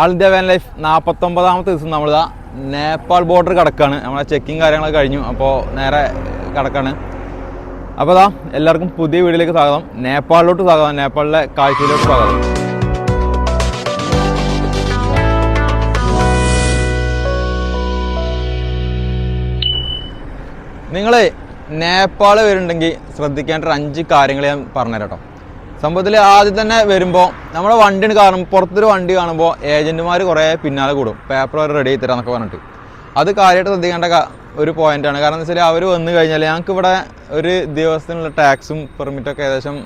ആൾ India van life നാൽപ്പത്തൊമ്പതാമത്തെ ദിവസം നമ്മളിതാ നേപ്പാൾ ബോർഡർ കിടക്കാണ്. നമ്മളെ ചെക്കിങ് കാര്യങ്ങളൊക്കെ കഴിഞ്ഞു. അപ്പോൾ നേരെ കിടക്കാണ്. അപ്പോൾ അതാ എല്ലാവർക്കും പുതിയ വീഡിയോയിലേക്ക് സ്വാഗതം. നേപ്പാളിലോട്ട് സ്വാഗതം. നേപ്പാളിലെ കാഴ്ചയിലോട്ട് സ്വാഗതം. നിങ്ങളെ നേപ്പാൾ വരുന്നുണ്ടെങ്കിൽ ശ്രദ്ധിക്കേണ്ട ഒരു അഞ്ച് കാര്യങ്ങൾ ഞാൻ പറഞ്ഞുതരാം കേട്ടോ. സംഭവത്തിൽ ആദ്യം തന്നെ വരുമ്പോൾ നമ്മളെ വണ്ടി കാണുമ്പോൾ പുറത്തൊരു വണ്ടി കാണുമ്പോൾ ഏജന്റുമാർ കുറേ പിന്നാലെ കൂടും. പേപ്പർ റെഡി ആയി തരാമെന്നൊക്കെ പറഞ്ഞിട്ട്. അത് കാര്യമായിട്ട് ശ്രദ്ധിക്കേണ്ട ഒരു പോയിന്റാണ് കാരണം എന്താ വെച്ചാൽ അവർ വന്നു കഴിഞ്ഞാൽ ഞങ്ങൾക്ക് ഇവിടെ ഒരു ദിവസത്തിനുള്ള ടാക്സും പെർമിറ്റൊക്കെ ഏകദേശം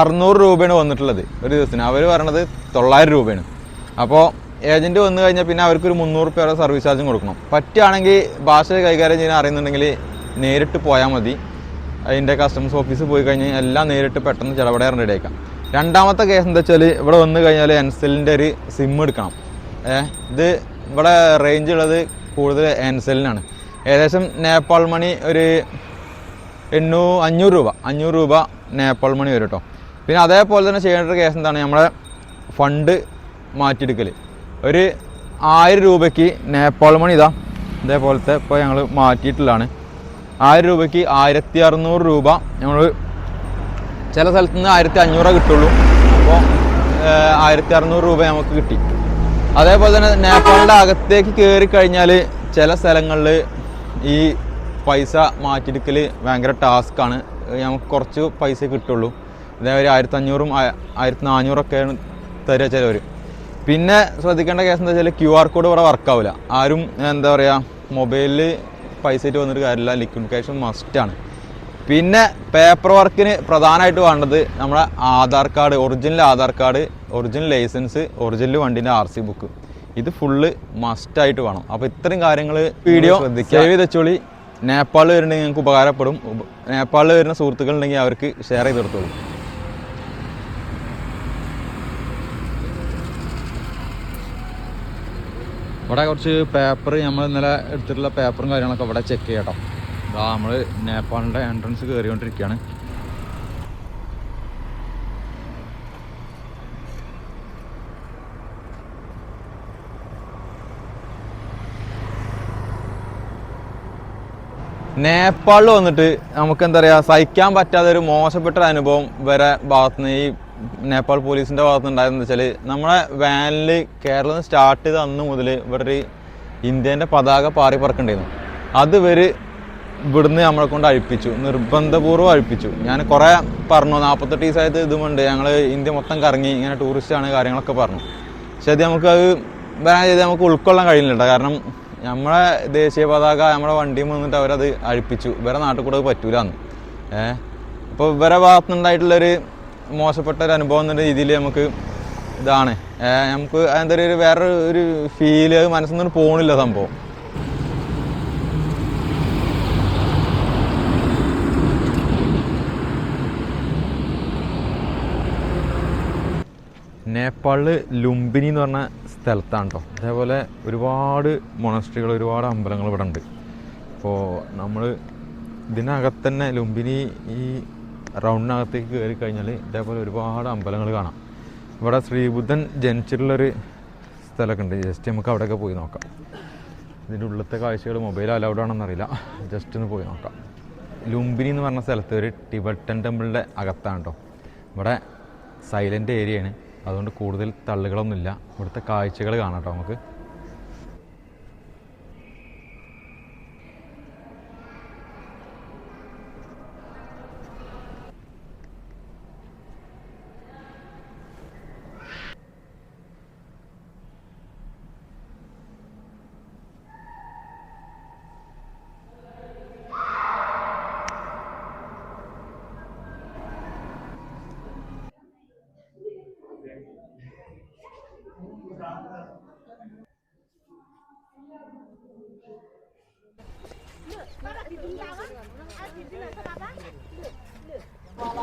അറുന്നൂറ് രൂപയാണ് വന്നിട്ടുള്ളത് ഒരു ദിവസത്തിന്. അവർ പറയണത് തൊള്ളായിരം രൂപയാണ്. അപ്പോൾ ഏജന്റ് വന്നു കഴിഞ്ഞാൽ പിന്നെ അവർക്ക് ഒരു മുന്നൂറ് രൂപ സർവീസ് ചാർജും കൊടുക്കണം. പറ്റുകയാണെങ്കിൽ ഭാഷ കൈകാര്യം ചെയ്യാൻ അറിയുന്നുണ്ടെങ്കിൽ നേരിട്ട് പോയാൽ മതി. അതിന്റെ കസ്റ്റംസ് ഓഫീസിൽ പോയി കഴിഞ്ഞാൽ എല്ലാം നേരിട്ട് പെട്ടെന്ന് ചിലവടയാൻ റെഡിയാക്കാം രണ്ടാമത്തെ കേസ് എന്താ വെച്ചാൽ ഇവിടെ വന്നു കഴിഞ്ഞാൽ എൻസെലിന്റെ ഒരു സിം എടുക്കണം. ഇത് ഇവിടെ റേഞ്ച് ഉള്ളത് കൂടുതൽ എൻസെലിനാണ് ഏകദേശം നേപ്പാൾ മണി ഒരു എണ്ണൂ അഞ്ഞൂറ് രൂപ അഞ്ഞൂറ് രൂപ നേപ്പാൾ മണി വരും കേട്ടോ പിന്നെ അതേപോലെ തന്നെ ചെയ്യേണ്ട ഒരു കേസ് എന്താണ്? നമ്മളെ ഫണ്ട് മാറ്റിയെടുക്കൽ ഒരു ആയിരം രൂപയ്ക്ക് നേപ്പാൾ മണി ഇതാ ഇതേപോലത്തെ ഇപ്പോൾ ഞങ്ങൾ മാറ്റിയിട്ടുള്ളതാണ്. ആയിരം രൂപയ്ക്ക് ആയിരത്തി അറുന്നൂറ് രൂപ നമ്മൾ ചില സ്ഥലത്ത് നിന്ന് ആയിരത്തി അഞ്ഞൂറേ കിട്ടുള്ളൂ. അപ്പോൾ ആയിരത്തി അറുന്നൂറ് രൂപ നമുക്ക് കിട്ടി. അതേപോലെ തന്നെ നേപ്പാളിന്റെ അകത്തേക്ക് കയറി കഴിഞ്ഞാൽ ചില സ്ഥലങ്ങളിൽ ഈ പൈസ മാറ്റിയെടുക്കൽ ഭയങ്കര ടാസ്ക്കാണ് നമുക്ക് കുറച്ച് പൈസ കിട്ടുള്ളൂ. ഇതേപോലെ ആയിരത്തി അഞ്ഞൂറും ആയിരത്തി നാനൂറൊക്കെയാണ് തരിക ചിലവർ പിന്നെ ശ്രദ്ധിക്കേണ്ട കേസ് എന്താ വെച്ചാൽ ക്യു ആർ കോഡ് ഇവിടെ വർക്കാവില്ല ആരും എന്താ പറയുക മൊബൈലിൽ പൈസ ആയിട്ട് വന്നിട്ട് കാര്യമില്ല. ലിക്വിഡ് ക്യാഷ് മസ്റ്റാണ് പിന്നെ പേപ്പർ വർക്കിന് പ്രധാനമായിട്ട് വേണ്ടത് നമ്മുടെ Aadhaar card original Aadhaar card original licence original വണ്ടിന്റെ ആർ സി ബുക്ക് ഇത് ഫുള്ള് മസ്റ്റായിട്ട് വേണം. അപ്പോൾ ഇത്രയും കാര്യങ്ങൾ വീഡിയോ സേവ് ചെയ്ത് വെച്ചോളി. നേപ്പാളിൽ വരുന്നുണ്ടെങ്കിൽ നിങ്ങൾക്ക് ഉപകാരപ്പെടും. നേപ്പാളിൽ വരുന്ന സുഹൃത്തുക്കളുണ്ടെങ്കിൽ അവർക്ക് ഷെയർ ചെയ്ത് കൊടുത്തോളൂ. ഇവിടെ കുറച്ച് പേപ്പർ നമ്മൾ ഇന്നലെ എടുത്തിട്ടുള്ള പേപ്പറും കാര്യങ്ങളൊക്കെ ഇവിടെ ചെക്ക് ചെയ്യട്ടോ ഇതാ നമ്മൾ നേപ്പാളിന്റെ എൻട്രൻസ് കയറിക്കൊണ്ടിരിക്കുകയാണ് നേപ്പാളിൽ വന്നിട്ട് നമുക്ക് എന്താ പറയുക സഹിക്കാൻ പറ്റാത്ത ഒരു മോശപ്പെട്ട അനുഭവം വരെ ഭാഗത്തുനിന്ന് ഈ നേപ്പാൾ പോലീസിന്റെ ഭാഗത്ത് ഉണ്ടായതെന്ന് വെച്ചാൽ നമ്മളെ വാനിൽ കേരളം സ്റ്റാർട്ട് ചെയ്ത അന്ന് മുതൽ ഇവിടെ ഇന്ത്യേന്റെ പതാക പാറി പറക്കണ്ടായിരുന്നു. അത് ഇവർ ഇവിടുന്ന് നമ്മളെ കൊണ്ട് അഴിപ്പിച്ചു നിർബന്ധപൂർവം അഴിപ്പിച്ചു. ഞാൻ കുറേ പറഞ്ഞു നാൽപ്പത്തെട്ട് ദിവസമായത് ഇതുമുണ്ട് ഞങ്ങൾ ഇന്ത്യ മൊത്തം കറങ്ങി ഇങ്ങനെ ടൂറിസ്റ്റാണ് കാര്യങ്ങളൊക്കെ പറഞ്ഞു. പക്ഷെ അത് നമുക്ക് അത് വരാൻ ചെയ്ത് നമുക്ക് ഉൾക്കൊള്ളാൻ കഴിയുന്നില്ല. കാരണം നമ്മളെ ദേശീയ പതാക നമ്മുടെ വണ്ടിയിൽ വന്നിട്ട് അവരത് അഴിപ്പിച്ചു. ഇവരെ നാട്ടിൽ കൂടെ പറ്റൂലാന്ന്. ഏഹ്? അപ്പോൾ ഇവരെ ഭാഗത്തുനിന്നുണ്ടായിട്ടുള്ളൊരു മോശപ്പെട്ട ഒരു അനുഭവം എന്ന രീതിയിൽ നമുക്ക് ഇതാണ്. നമുക്ക് എന്താ ഒരു വേറെ ഒരു ഫീൽ മനസ്സിൽ നിന്ന് പോകണില്ല സംഭവം. നേപ്പാളിൽ ലുംബിനി എന്ന് പറഞ്ഞ സ്ഥലത്താണ് കേട്ടോ അതേപോലെ ഒരുപാട് മൊണസ്ട്രികൾ ഒരുപാട് അമ്പലങ്ങൾ ഇവിടെ ഉണ്ട് അപ്പോൾ നമ്മൾ ഇതിനകത്ത് തന്നെ ലുംബിനി ഈ റൗണ്ടിനകത്തേക്ക് കയറി കഴിഞ്ഞാൽ ഇതേപോലെ ഒരുപാട് അമ്പലങ്ങൾ കാണാം. ഇവിടെ ശ്രീബുദ്ധൻ ജനിച്ചിട്ടുള്ളൊരു സ്ഥലമൊക്കെ ഉണ്ട് ജസ്റ്റ് നമുക്ക് അവിടെയൊക്കെ പോയി നോക്കാം. ഇതിന്റെ ഉള്ളത്തെ കാഴ്ചകൾ മൊബൈൽ അലൗഡ് ആണെന്നറിയില്ല ജസ്റ്റ് ഒന്ന് പോയി നോക്കാം. ലുംബിനി എന്ന് പറഞ്ഞ സ്ഥലത്ത് ഒരു ടിബറ്റൻ ടെമ്പിളിന്റെ അകത്താണ് കേട്ടോ ഇവിടെ സൈലന്റ് ഏരിയയാണ്. അതുകൊണ്ട് കൂടുതൽ തള്ളുകളൊന്നുമില്ല. ഇവിടുത്തെ കാഴ്ചകൾ കാണാം കേട്ടോ നമുക്ക്.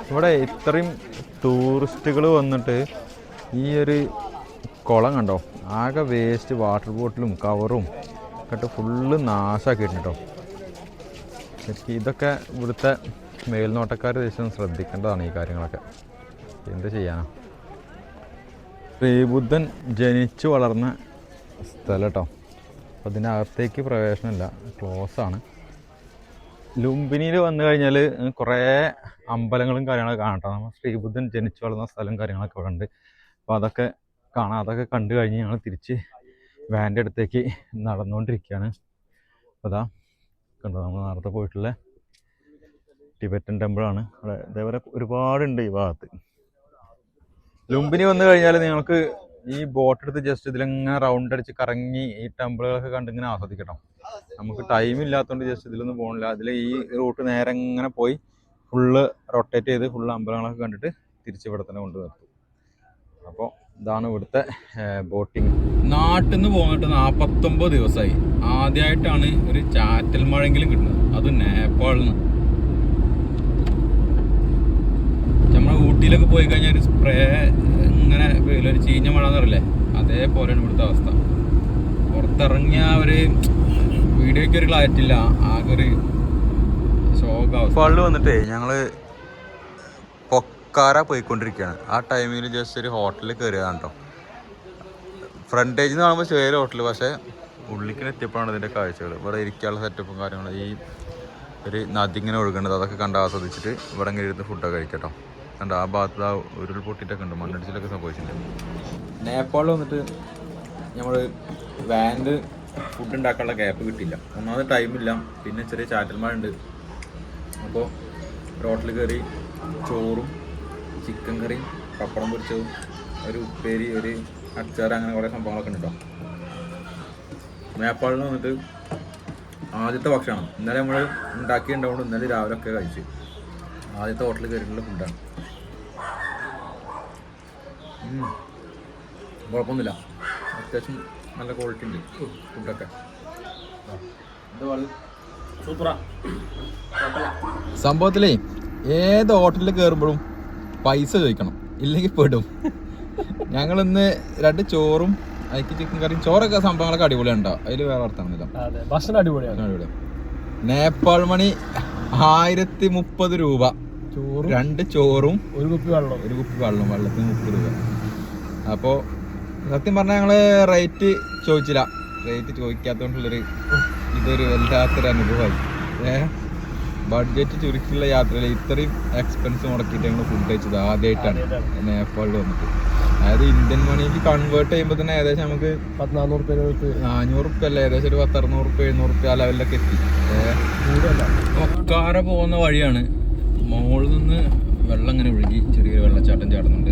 ഇവിടെ ഇത്രയും ടൂറിസ്റ്റുകൾ വന്നിട്ട് ഈ ഒരു കുളം കണ്ടോ? ആകെ വേസ്റ്റ് വാട്ടർ ബോട്ടിലും കവറും ഒക്കെ ഫുള്ള് നാശാക്കിയിട്ടുണ്ട് കേട്ടോ ഇതൊക്കെ ഇവിടുത്തെ മേൽനോട്ടക്കാർ ദേശം ശ്രദ്ധിക്കേണ്ടതാണ് ഈ കാര്യങ്ങളൊക്കെ. എന്ത് ചെയ്യാനാ? ശ്രീബുദ്ധൻ ജനിച്ചു വളർന്ന സ്ഥലം കേട്ടോ അപ്പോൾ അതിനകത്തേക്ക് പ്രവേശനമില്ല. ക്ലോസ് ആണ്. ലുംബിനിയിൽ വന്നു കഴിഞ്ഞാൽ കുറേ അമ്പലങ്ങളും കാര്യങ്ങളൊക്കെ കാണട്ടോ നമ്മൾ ശ്രീബുദ്ധൻ ജനിച്ചു വളർന്ന സ്ഥലം കാര്യങ്ങളൊക്കെ ഇവിടെ ഉണ്ട്. അപ്പോൾ അതൊക്കെ കാണാം. അതൊക്കെ കണ്ടു കഴിഞ്ഞ് ഞങ്ങൾ തിരിച്ച് വാന്റെ അടുത്തേക്ക് നടന്നുകൊണ്ടിരിക്കുകയാണ് അപ്പോൾ അതാ കണ്ടോ നമ്മൾ നേരത്തെ പോയിട്ടുള്ള ടിബറ്റൻ ടെമ്പിളാണ് അവിടെ ഇതേപോലെ ഒരുപാടുണ്ട് ഈ ഭാഗത്ത്. ലുംബിനി വന്നു കഴിഞ്ഞാൽ നിങ്ങൾക്ക് ഈ ബോട്ട് എടുത്ത് ജസ്റ്റ് ഇതിലിങ്ങനെ റൗണ്ട് അടിച്ച് കറങ്ങി ഈ ടെമ്പിളുകളൊക്കെ കണ്ട് ഇങ്ങനെ ആസ്വദിക്കണം നമുക്ക് ടൈം ഇല്ലാത്തതുകൊണ്ട് ജസ്റ്റ് ഇതിലൊന്നും പോകണില്ല അതിൽ ഈ റൂട്ട് നേരെ ഇങ്ങനെ പോയി ഫുള്ള് റൊട്ടേറ്റ് ചെയ്ത് ഫുള്ള് അമ്പലങ്ങളൊക്കെ കണ്ടിട്ട് തിരിച്ച് ഇവിടെ തന്നെ കൊണ്ട് നിർത്തും. അപ്പോൾ ഇതാണ് ഇവിടുത്തെ ബോട്ടിങ് നാട്ടിൽ നിന്ന് പോന്നിട്ട് നാൽപ്പത്തൊമ്പത് ദിവസമായി ആദ്യമായിട്ടാണ് ഒരു ചാറ്റൽ മഴയെങ്കിലും കിട്ടുന്നത്. അത് നേപ്പാളിൽ നിന്ന് നമ്മളെ ഊട്ടിയിലൊക്കെ പോയി കഴിഞ്ഞാൽ ഒരു സ്പ്രേ ഇങ്ങനെ ഒരു ചീഞ്ഞ മഴ എന്ന് പറയില്ലേ? അതേപോലെയാണ് ഇവിടുത്തെ അവസ്ഥ. പുറത്തിറങ്ങിയ ഒരു വീഡിയോയ്ക്ക് ഒരു ക്ലാരിറ്റി ഇല്ല. ആകെ ഒരു പള്ളി വന്നിട്ടേ ഞങ്ങൾ പൊക്കാര പോയിക്കൊണ്ടിരിക്കുകയാണ്. ആ ടൈമിൽ ജസ്റ്റ് ഒരു ഹോട്ടലിൽ കയറിയതാണ് കേട്ടോ ഫ്രണ്ടേജ് നിന്ന് കാണുമ്പോൾ ചെറിയ ഹോട്ടൽ പക്ഷേ ഉള്ളിക്കിന് എത്തിയപ്പോഴാണ് ഇതിന്റെ കാഴ്ചകൾ ഇവിടെ ഇരിക്കാനുള്ള സെറ്റപ്പും കാര്യങ്ങളും ഈ ഒരു നദി ഇങ്ങനെ ഒഴുകുന്നത് അതൊക്കെ കണ്ട് ആസ്വദിച്ചിട്ട് ഇവിടെ ഇങ്ങനെ ഇരുന്ന് ഫുഡൊക്കെ കഴിക്കട്ടോ കണ്ട ആ ഭാഗത്ത് ആ ഉരുൾ പൊട്ടിയിട്ടൊക്കെ ഉണ്ട് മണ്ണിടിച്ചിലൊക്കെ സംഭവിച്ചിട്ടുണ്ട്. നേപ്പാളിൽ വന്നിട്ട് നമ്മൾ വാനിൽ ഫുഡ് ഉണ്ടാക്കാനുള്ള ഗ്യാപ്പ് കിട്ടില്ല ഒന്നാമത് ടൈമില്ല പിന്നെ ചെറിയ ചാറ്റൽ മഴ ഉണ്ട്. അപ്പോൾ റോട്ടിൽ കയറി ചോറും ചിക്കൻ കറിയും പപ്പടം പൊരിച്ചതും ഒരു ഉപ്പേരി ഒരു അച്ചാർ അങ്ങനെ കുറേ സംഭവങ്ങളൊക്കെ ഉണ്ട് കേട്ടോ നേപ്പാളിൽ വന്നിട്ട് ആദ്യത്തെ ഭക്ഷണം ഇന്നലെ നമ്മൾ ഉണ്ടാക്കിയിട്ടുണ്ടാവുകൊണ്ട് ഇന്നലെ രാവിലെ ഒക്കെ കഴിച്ചു. ആദ്യത്തെ ഹോട്ടലിൽ കയറിയിട്ടുള്ള ഫുഡാണ്. കുഴപ്പമൊന്നുമില്ല. അത്യാവശ്യം നല്ല ക്വാളിറ്റി ഉണ്ട് ഫുഡൊക്കെ സംഭവത്തിലേ ഏത് ഹോട്ടലിൽ കയറുമ്പോഴും പൈസ ചോദിക്കണം. ഇല്ലെങ്കിൽ പെടും. ഞങ്ങൾ ഇന്ന് രണ്ട് ചോറും അതിക്ക് ചിക്കൻ കറിയും ചോറൊക്കെ സംഭവങ്ങളൊക്കെ അടിപൊളിയാണ് കേട്ടോ അതിൽ വേറെ അർത്ഥമൊന്നുമില്ല ഭക്ഷണം അടിപൊളിയാണ്. നേപ്പാൾ മണി ആയിരത്തി മുപ്പത് രൂപ. ചോറും രണ്ട് ചോറും ഒരു കുപ്പി വെള്ളം ഒരു കുപ്പി വെള്ളം വെള്ളത്തിന് മുപ്പത് രൂപ. അപ്പോൾ സത്യം പറഞ്ഞാൽ ഞങ്ങൾ റേറ്റ് ചോദിച്ചില്ല. റേറ്റ് ചോദിക്കാത്തോണ്ടുള്ളൊരു ഇതൊരു വല്ലാത്തൊരു അനുഭവമായി ഏഹ് ബഡ്ജറ്റ് ചുരുക്കിയുള്ള യാത്രയിൽ ഇത്രയും എക്സ്പെൻസ് മുടക്കിയിട്ട് ഞങ്ങൾ ഫുഡ് കഴിച്ചത് ആദ്യമായിട്ടാണ് നേപ്പാളിൽ വന്നിട്ട്. അതായത് ഇന്ത്യൻ മണിക്ക് കൺവേർട്ട് ചെയ്യുമ്പോൾ തന്നെ ഏകദേശം നമുക്ക് പതിനാറ് നാനൂറ് രൂപ എടുത്ത് നാനൂറ് റുപ്യ അല്ല ഏകദേശം ഒരു പത്ത് അറുന്നൂറ് റുപ്യ എഴുന്നൂറ് റുപ്യ ആ ലെവലിലൊക്കെ എത്തി ഒക്കാര പോകുന്ന വഴിയാണ് മുകളിൽ നിന്ന് വെള്ളം ഇങ്ങനെ ഒഴുകി ചെറിയൊരു വെള്ളച്ചാട്ടം ചാടുന്നുണ്ട്.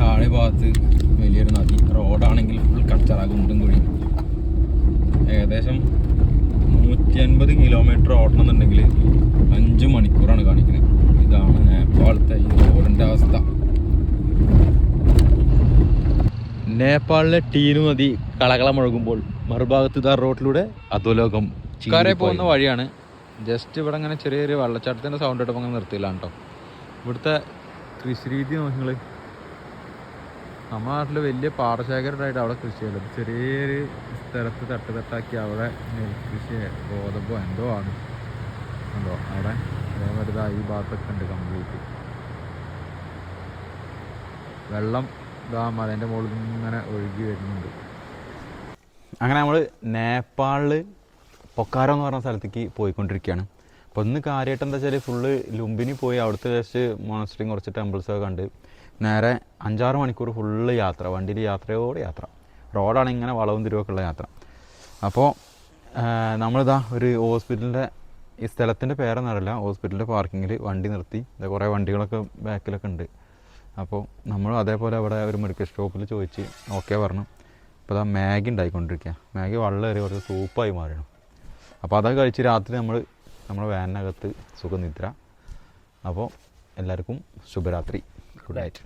താഴെ ഭാഗത്ത് വലിയൊരു നദി. റോഡാണെങ്കിൽ ഫുൾ കച്ചറ കുണ്ടും കുഴിയും. ഏകദേശം നൂറ്റി അൻപത് കിലോമീറ്റർ ഓടണമെന്നുണ്ടെങ്കിൽ അഞ്ച് മണിക്കൂറാണ് കാണിക്കുന്നത്. ഇതാണ് നേപ്പാളത്തെ ഈ റോഡിന്റെ അവസ്ഥ. നേപ്പാളിലെ ടീനു നദി കളകള മുഴകുമ്പോൾ മറുഭാഗത്ത് ഇതാ റോഡിലൂടെ അധോലോകം കരയിൽ പോകുന്ന വഴിയാണ്. ജസ്റ്റ് ഇവിടെ ഇങ്ങനെ ചെറിയ വെള്ളച്ചാട്ടത്തിന്റെ സൗണ്ട് ഇട്ടപ്പോൾ അങ്ങനെ നിർത്തിയില്ല കേട്ടോ. ഇവിടുത്തെ കൃഷി രീതി നോക്കിങ്ങൾ നമ്മുടെ നാട്ടിൽ വലിയ പാടശേഖരമായിട്ട് അവിടെ കൃഷി ചെയ്യുന്നത് ചെറിയൊരു സ്ഥലത്ത് തട്ട് തട്ടാക്കി അവിടെ നെൽകൃഷി ഗോതമ്പോ എന്തോ ആണ്. ഉണ്ടോ അവിടെ അതേമാതിരി ഈ ഭാഗത്തൊക്കെ ഉണ്ട് കംപ്ലീറ്റ് വെള്ളം ഇതാ മലേന്റെ മുകളിൽ ഇങ്ങനെ ഒഴുകി വരുന്നുണ്ട്. അങ്ങനെ നമ്മൾ നേപ്പാളിൽ പൊക്കാരോ എന്ന് പറഞ്ഞ സ്ഥലത്തേക്ക് പോയിക്കൊണ്ടിരിക്കുകയാണ്. അപ്പോൾ ഇന്ന് കാര്യമായിട്ട് എന്താ വെച്ചാൽ ഫുള്ള് ലുംബിനി പോയി അവിടുത്തെ ജസ്റ്റ് മോണസ്റ്ററിങ് കുറച്ച് ടെമ്പിൾസൊക്കെ കണ്ട് നേരെ അഞ്ചാറ് മണിക്കൂർ ഫുള്ള് യാത്ര വണ്ടിയിൽ യാത്രയോട് യാത്ര. റോഡാണ് ഇങ്ങനെ വളവും തിരിവൊക്കെ ഉള്ള യാത്ര. അപ്പോൾ നമ്മളിതാ ഒരു ഹോസ്പിറ്റലിന്റെ ഈ സ്ഥലത്തിന്റെ പേരൊന്നും അറിയില്ല ഹോസ്പിറ്റലിന്റെ പാർക്കിങ്ങിൽ വണ്ടി നിർത്തി. കുറേ വണ്ടികളൊക്കെ ബാക്കിലൊക്കെ ഉണ്ട്. അപ്പോൾ നമ്മൾ അതേപോലെ അവിടെ ഒരു മെഡിക്കൽ സ്റ്റോപ്പിൽ ചോദിച്ച് ഓക്കെ പറഞ്ഞു. അപ്പോൾ അതാ മാഗി ഉണ്ടായിക്കൊണ്ടിരിക്കുക മാഗി വളരെ കുറച്ച് സൂപ്പായി മാറണം അപ്പോൾ അതൊക്കെ കഴിച്ച് രാത്രി നമ്മൾ നമ്മുടെ വാനിനകത്ത് സുഖനിദ്ര. അപ്പോൾ എല്ലാവർക്കും ശുഭരാത്രി. Good night